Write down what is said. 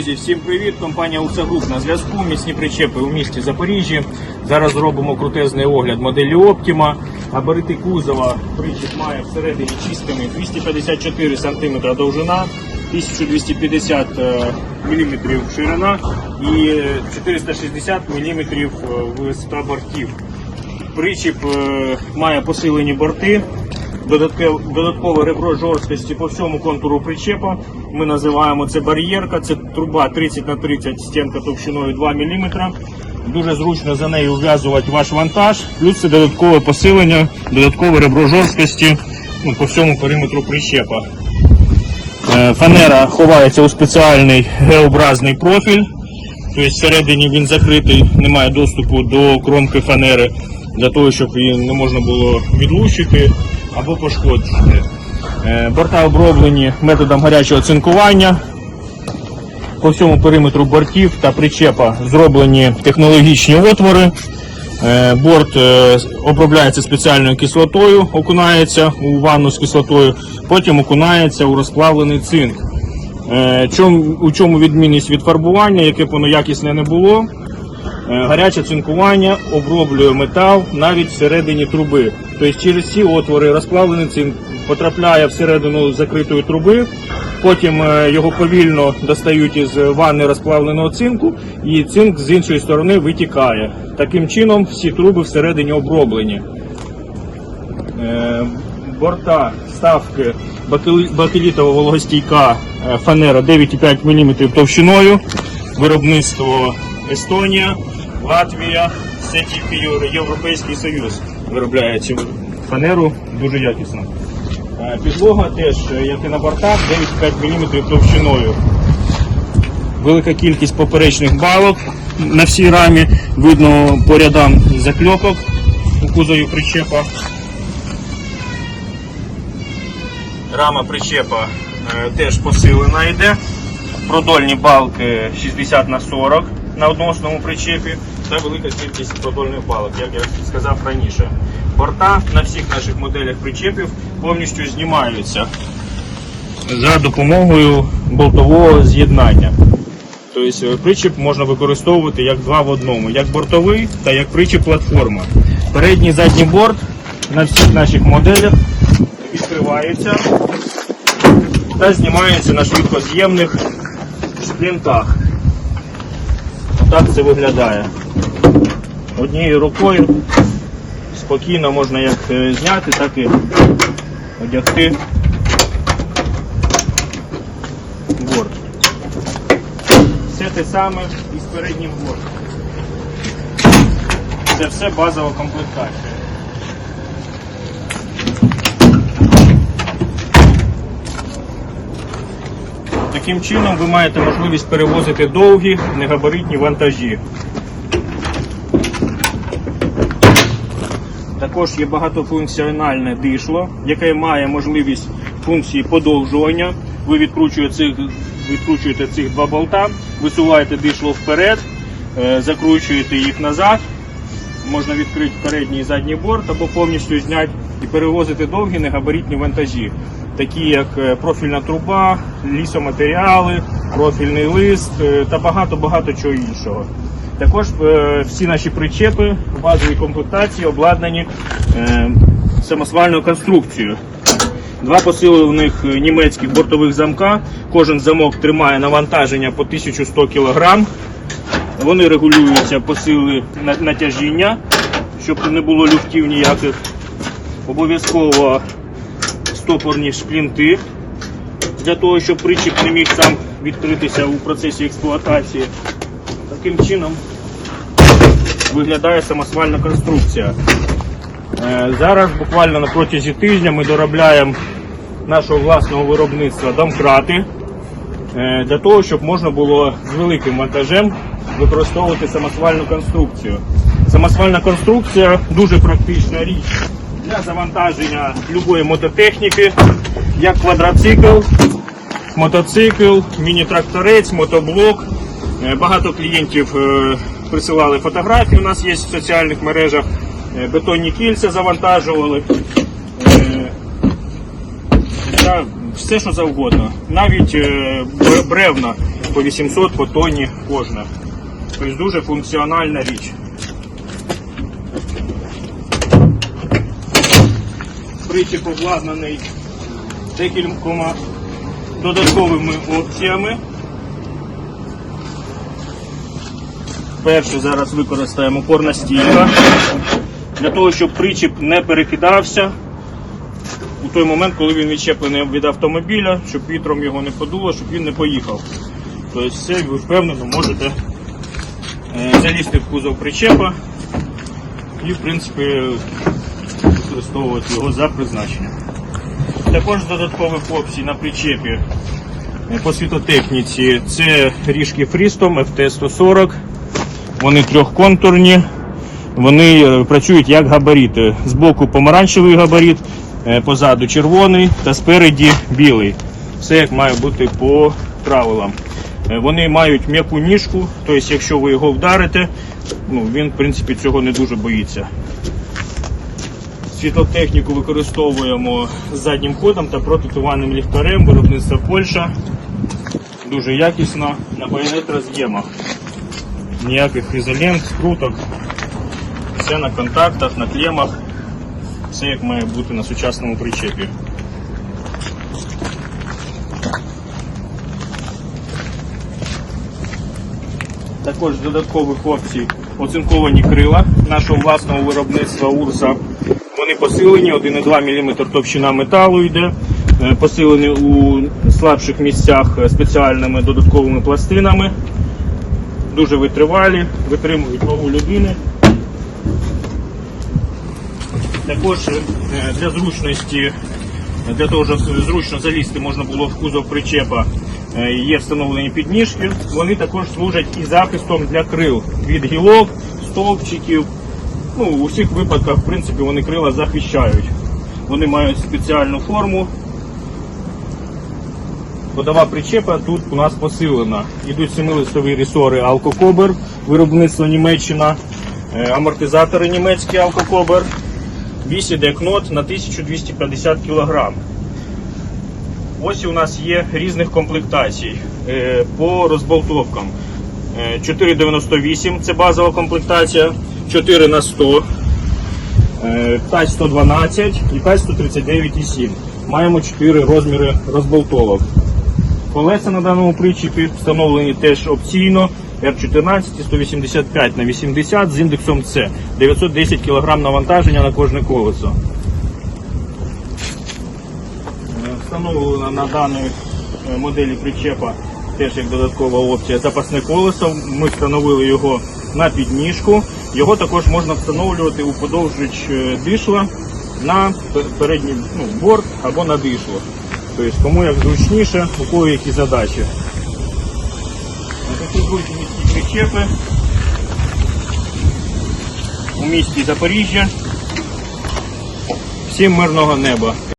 Друзі, всім привіт! Компанія Уса Груп на зв'язку. Міцні причепи у місті Запоріжжі. Зараз зробимо крутезний огляд моделі Optima. Габарити кузова причіп має всередині чистими 254 см довжина, 1250 мм ширина і 460 мм висота бортів. Причіп е, має посилені борти, додаткове, ребро жорсткості по всьому контуру причепа. Ми називаємо це бар'єрка, це труба 30 на 30 стінка товщиною 2 мм. Дуже зручно за нею вв'язувати ваш вантаж, плюс це додаткове посилення, додаткове ребро жорсткості ну, по всьому периметру причепа. Е, Фанера ховається у спеціальний Г-образний профіль. Тобто всередині він закритий, немає доступу до кромки фанери для того, щоб її не можна було відлучити або пошкодити. Е, Борта оброблені методом гарячого цинкування. По всьому периметру бортів та причепа зроблені технологічні отвори. Е, Борт е, обробляється спеціальною кислотою, окунається у ванну з кислотою, потім окунається у розплавлений цинк. У чому відмінність від фарбування, яке б воно якісне не було. Е, Гаряче цинкування оброблює метал навіть всередині труби. Тобто через ці отвори розплавлений цинк потрапляє всередину закритої труби, потім е, його повільно достають із ванни розплавленого цинку, і цинк з іншої сторони витікає. Таким чином всі труби всередині оброблені. Е, борта, ставки, бакелітова вологостійка фанера 9,5 мм товщиною, виробництво Естонія, Латвія, це тільки Європейський Союз виробляє цю фанеру дуже якісно. Е, Підлога теж, е, як і на бортах, 9,5 мм товщиною. Велика кількість поперечних балок на всій рамі, видно по рядам закльопок у кузові причепа. Рама причепа е, теж посилена йде. Продольні балки 60 на 40 на односному причепі та велика кількість продольних балок, як я сказав раніше. Борта на всіх наших моделях причепів повністю знімаються за допомогою болтового з'єднання. Тобто е, причіп можна використовувати як два в одному, як бортовий та як причіп платформа. Передній задній борт на всіх наших моделях відкривається та знімається на швидкоз'ємних шплінтах. Отак це виглядає. Однією рукою спокійно можна як е, зняти, так і одягти борт. Все те саме і з переднім бортом. Це все базова комплектація. Таким чином ви маєте можливість перевозити довгі негабаритні вантажі. Також є багатофункціональне дишло, яке має можливість функції подовжування. Ви відкручуєте цих, відкручуєте цих два болта, висуваєте дишло вперед, е, закручуєте їх назад. Можна відкрити передній і задній борт або повністю зняти і перевозити довгі негабаритні вантажі, такі як е, профільна труба, лісоматеріали, профільний лист е, та багато-багато чого іншого. Також е, всі наші причепи в базовій комплектації обладнані е, самосвальною конструкцією. Два посилених е, німецьких бортових замка. Кожен замок тримає навантаження по 1100 кг. Вони регулюються по сили натяжіння, щоб не було люфтів ніяких. Обов'язково стопорні шплінти для того, щоб причіп не міг сам відкритися у процесі експлуатації. Таким чином виглядає самосвальна конструкція. Е, Зараз буквально на протязі тижня ми доробляємо нашого власного виробництва домкрати е, для того, щоб можна було з великим монтажем використовувати самосвальну конструкцію. Самосвальна конструкція дуже практична річ для завантаження любої мототехніки, як квадроцикл, мотоцикл, міні-тракторець, мотоблок. Е, Багато клієнтів присилали фотографії. У нас є в соціальних мережах. Е, Бетонні кільця завантажували. Е, та все, що завгодно. Навіть е, бревна по 800 по тонні кожна. Тобто дуже функціональна річ. Причіп обладнаний декількома додатковими опціями. Перше зараз використаємо опорна стійка для того, щоб причіп не перекидався у той момент, коли він відчеплений від автомобіля, щоб вітром його не подуло, щоб він не поїхав. Тобто все, ви впевнено можете е, залізти в кузов причепа і, в принципі, використовувати його за призначенням. Також з додаткових опцій на причепі е, по світотехніці це ріжки Freestom FT140. Вони трьохконтурні, вони е, працюють як габаріти. Збоку помаранчевий габарит, е, позаду червоний та спереді білий. Все як має бути по правилам. Е, Вони мають м'яку ніжку, тобто якщо ви його вдарите, ну, він в принципі цього не дуже боїться. Світлотехніку використовуємо заднім ходом та протитуваним ліхтарем, виробництва Польща. Дуже якісно на байонет-роз'ємах. Ніяких ізолент, скруток. Все на контактах, на клемах. Все як має бути на сучасному причепі. Також додаткових опцій оцинковані крила нашого власного виробництва Урса. Вони посилені, 1,2 мм товщина металу йде, е, посилені у слабших місцях е, спеціальними додатковими пластинами. Дуже витривалі, витримують вагу людини. Також е, для зручності, для того, щоб зручно залізти можна було в кузов причепа, е, є встановлені підніжки. Вони також служать і захистом для крил від гілок, стовпчиків. Ну, у всіх випадках, в принципі, вони крила захищають. Вони мають спеціальну форму. Ходова причепа тут у нас посилена. Йдуть семилистові ресори Алкокобер, виробництво Німеччина, е, амортизатори німецькі Алкокобер, вісі декнот на 1250 кг. Ось у нас є різних комплектацій е, по розболтовкам. Е, 498 це базова комплектація, 4 на 100 е, 112 і ткач 139,7. Маємо 4 розміри розболтовок. Колеса на даному причепі встановлені теж опційно R14 185 на 80 з індексом С. 910 кг навантаження на кожне колесо. Е, Встановлено на даній е, моделі причепа теж як додаткова опція запасне колесо. Ми встановили його на підніжку. Його також можна встановлювати у е, дишла на передній ну, борт або на дишло. Тобто кому як зручніше, у кого які задачі. Такі будуть міські причепи у місті Запоріжжя. Всім мирного неба.